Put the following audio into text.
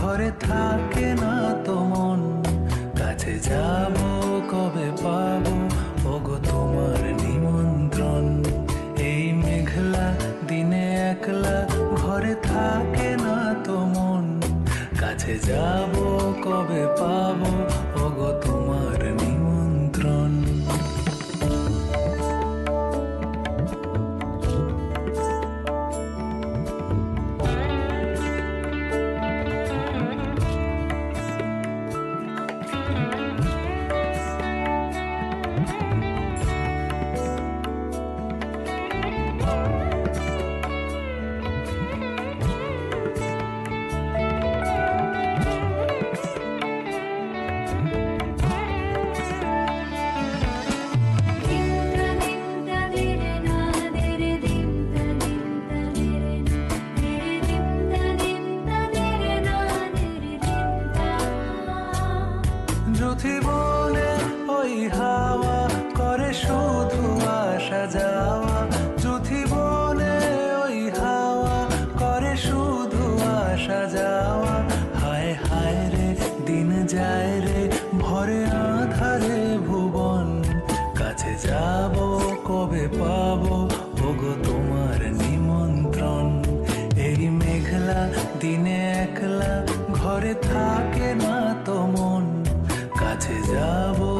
ঘরে থাকে না কাছে যাব কবে তোমার নিমন্ত্রণ। এই মেঘলা দিনে একলা ঘরে থাকে না কাছে যাব কবে পাবো? যুথি ওই হাওয়া করে শুধু আসা যাওয়া। যুথি বনে ওই হাওয়া করে শুধু আসা যাওয়া। হায় হায় রে, দিন যায় রে, ভরে আধারে ভুবন। কাছে যাব, কবে পাবো, ওগো তোমার নিমন্ত্রণ। এই মেঘলা, দিনে একলা, ঘরে থাকে না তো মন। যাব